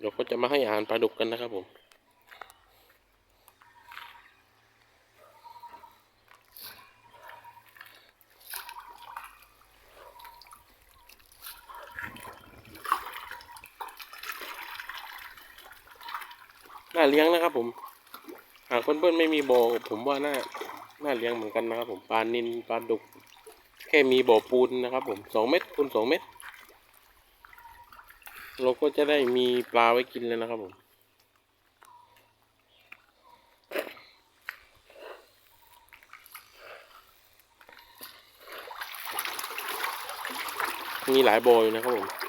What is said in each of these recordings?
เราก็จะมาให้อาหารปลาดุกกันนะครับผมน่าเลี้ยงนะครับผมหากเพื่อนๆไม่มีบ่อผมว่าน่าน่าเลี้ยงเหมือนกันนะครับผมปลานินปลาดุก แค่มีบ่อปูนนะครับผมสองเม็ดคูณสองเม็ด เราก็จะได้มีปลาไว้กินเลยนะครับผมมีหลายบออยู่นะครับผม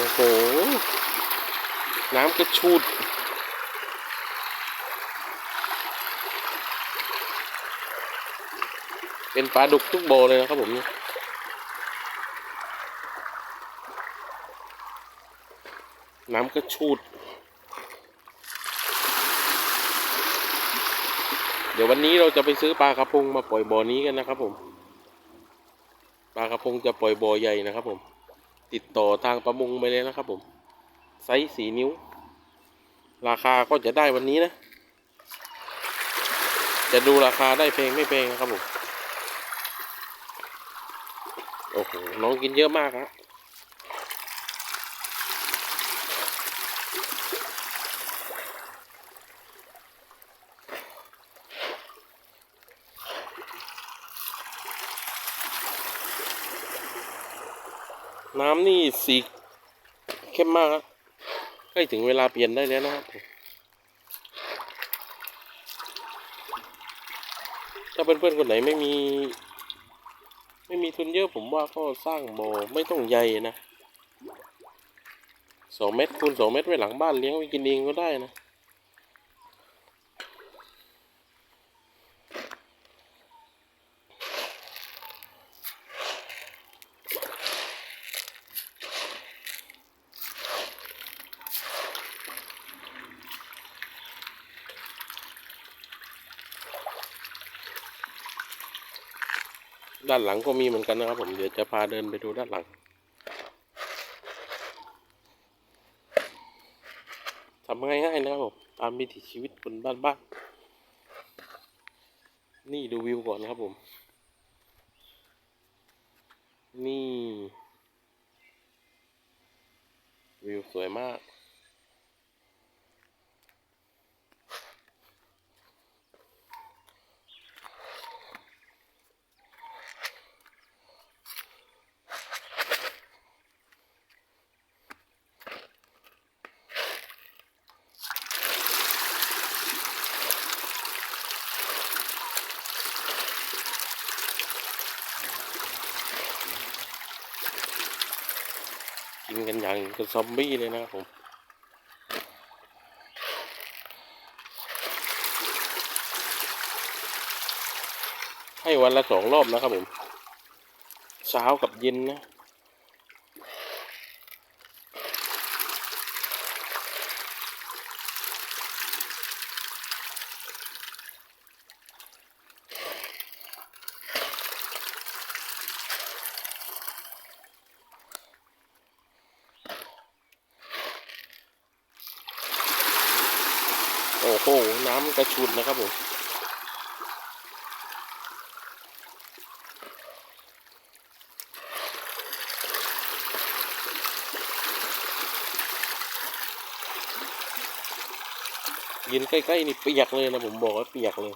อ้โห น้ำกระชูด เป็นปลาดุกทุกโบเลยนะครับผมเนี่ยน้ำกระชูด เดี๋ยววันนี้เราจะไปซื้อปลากระพงมาปล่อยบ่อนี้กันนะครับผม ปลากระพงจะปล่อยบ่อใหญ่นะครับผม ติดต่อทางประมงไปเลยนะครับผมไซส์สี่นิ้ว ราคาก็จะได้วันนี้นะ จะดูราคาได้เพลงไม่เพลงนะครับผม โอ้โห น้องกินเยอะมากฮะ น้ำนี่สีเข้มมากครับใกล้ถึงเวลาเปลี่ยนได้แล้วนะครับ ถ้าเพื่อนๆคนไหนไม่มี ไม่มีทุนเยอะผมว่าก็สร้างบ่อไม่ต้องใหญ่นะสองเมตรคูณสองเมตรไว้หลังบ้านเลี้ยงไว้กินเองก็ได้นะ ด้านหลังก็มีเหมือนกันนะครับผม เดี๋ยวจะพาเดินไปดูด้านหลังทำง่ายๆนะครับผม ตามวิถีชีวิตคนบ้านๆ นี่ดูวิวก่อนนะครับผม นี่ วิวสวยมาก กินกันอย่างกับซอมบี้เลยนะครับผมให้วันละสองรอบนะครับผม เช้ากับเย็นนะ โอ้โหน้ำกระชุดนะครับผมยืนใกล้ๆนี่เปียกเลยนะผมบอกว่าเปียกเลย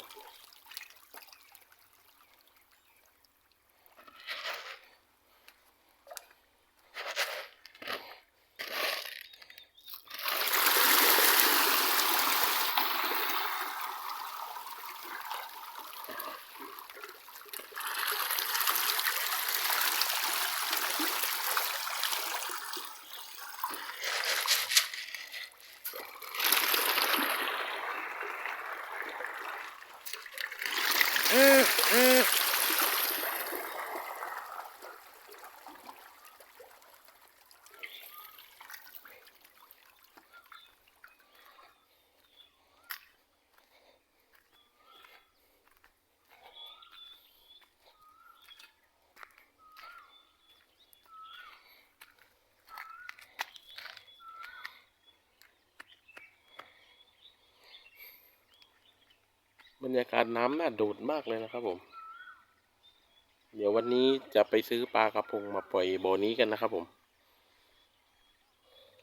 hum, hum. บรรยากาศน้ำน่าดูดมากเลยนะครับผม เดี๋ยววันนี้จะไปซื้อปลากระพงมาปล่อยบ่อนี้กันนะครับผม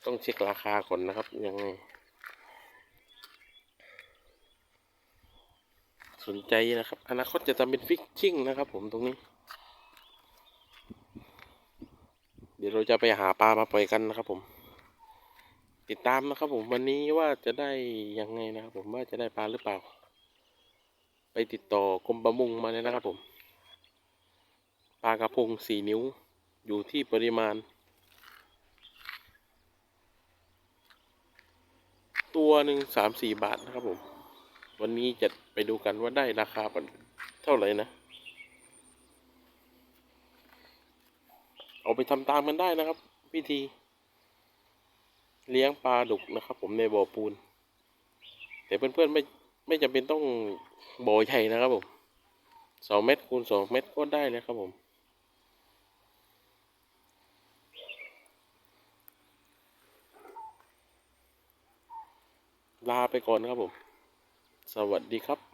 ต้องเช็คราคาก่อนนะครับยังไง สนใจนะครับ อนาคตจะทำเป็นฟิชชิ่งนะครับผมตรงนี้ เดี๋ยวเราจะไปหาปลามาปล่อยกันนะครับผมติดตามนะครับผมวันนี้ว่าจะได้ยังไงนะครับผมว่าจะได้ปลาหรือเปล่า ไปติดต่อกรมประมงมาเลยนะครับผมปลากระพงสี่นิ้วอยู่ที่ปริมาณ ตัวหนึ่งสามสี่บาทนะครับผม วันนี้จะไปดูกันว่าได้ราคาเท่าไหร่นะ เอาไปทำตามกันได้นะครับ วิธี เลี้ยงปลาดุกนะครับผมในบ่อปูน แต่เพื่อนๆไม่ ไม่จำเป็นต้องบ่อใหญ่นะครับผมสองเมตรคูณสองเมตรก็ได้นะครับผมลาไปก่อนครับผม สวัสดีครับ